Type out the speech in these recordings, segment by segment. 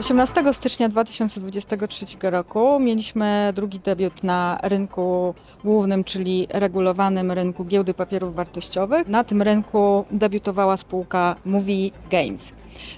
18 stycznia 2023 roku mieliśmy drugi debiut na rynku głównym, czyli regulowanym rynku giełdy papierów wartościowych. Na tym rynku debiutowała spółka Movie Games.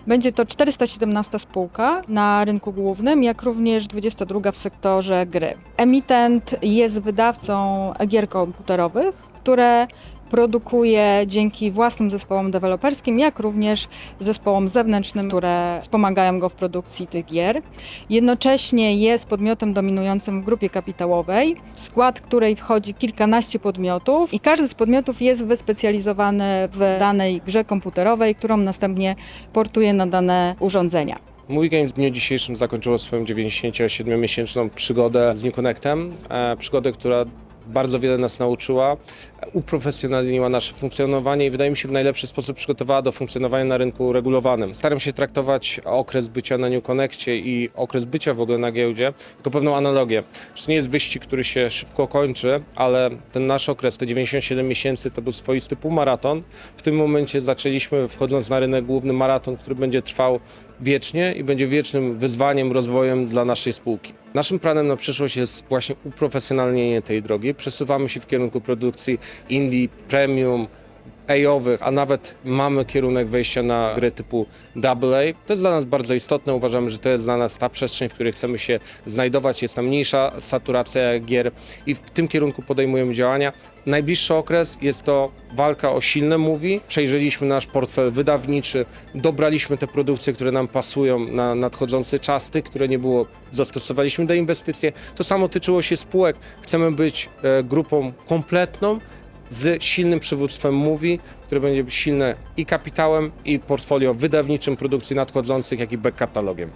Będzie to 417 spółka na rynku głównym, jak również 22 w sektorze gry. Emitent jest wydawcą gier komputerowych, które produkuje dzięki własnym zespołom deweloperskim, jak również zespołom zewnętrznym, które wspomagają go w produkcji tych gier. Jednocześnie jest podmiotem dominującym w grupie kapitałowej, w skład której wchodzi kilkanaście podmiotów i każdy z podmiotów jest wyspecjalizowany w danej grze komputerowej, którą następnie portuje na dane urządzenia. Mój game w dniu dzisiejszym zakończyło swoją 97-miesięczną przygodę z New Connectem. E, przygodę, która bardzo wiele nas nauczyła, uprofesjonalniła nasze funkcjonowanie i wydaje mi się w najlepszy sposób przygotowała do funkcjonowania na rynku regulowanym. Staram się traktować okres bycia na New Connectie i okres bycia w ogóle na giełdzie jako pewną analogię. To nie jest wyścig, który się szybko kończy, ale ten nasz okres, te 97 miesięcy, to był swoisty półmaraton. W tym momencie zaczęliśmy, wchodząc na rynek główny, maraton, który będzie trwał wiecznie i będzie wiecznym wyzwaniem, rozwojem dla naszej spółki. Naszym planem na przyszłość jest właśnie uprofesjonalnienie tej drogi. Przesuwamy się w kierunku produkcji indie, premium, A-owych, a nawet mamy kierunek wejścia na gry typu AA. To jest dla nas bardzo istotne. Uważamy, że to jest dla nas ta przestrzeń, w której chcemy się znajdować. Jest tam mniejsza saturacja gier i w tym kierunku podejmujemy działania. Najbliższy okres jest to walka o silne mówi. Przejrzeliśmy nasz portfel wydawniczy, dobraliśmy te produkcje, które nam pasują na nadchodzący czas, tych, które nie było, zastosowaliśmy do inwestycji. To samo tyczyło się spółek. Chcemy być e, grupą kompletną, z silnym przywództwem mówi, które będzie silne i kapitałem, i portfolio wydawniczym produkcji nadchodzących, jak i back katalogiem.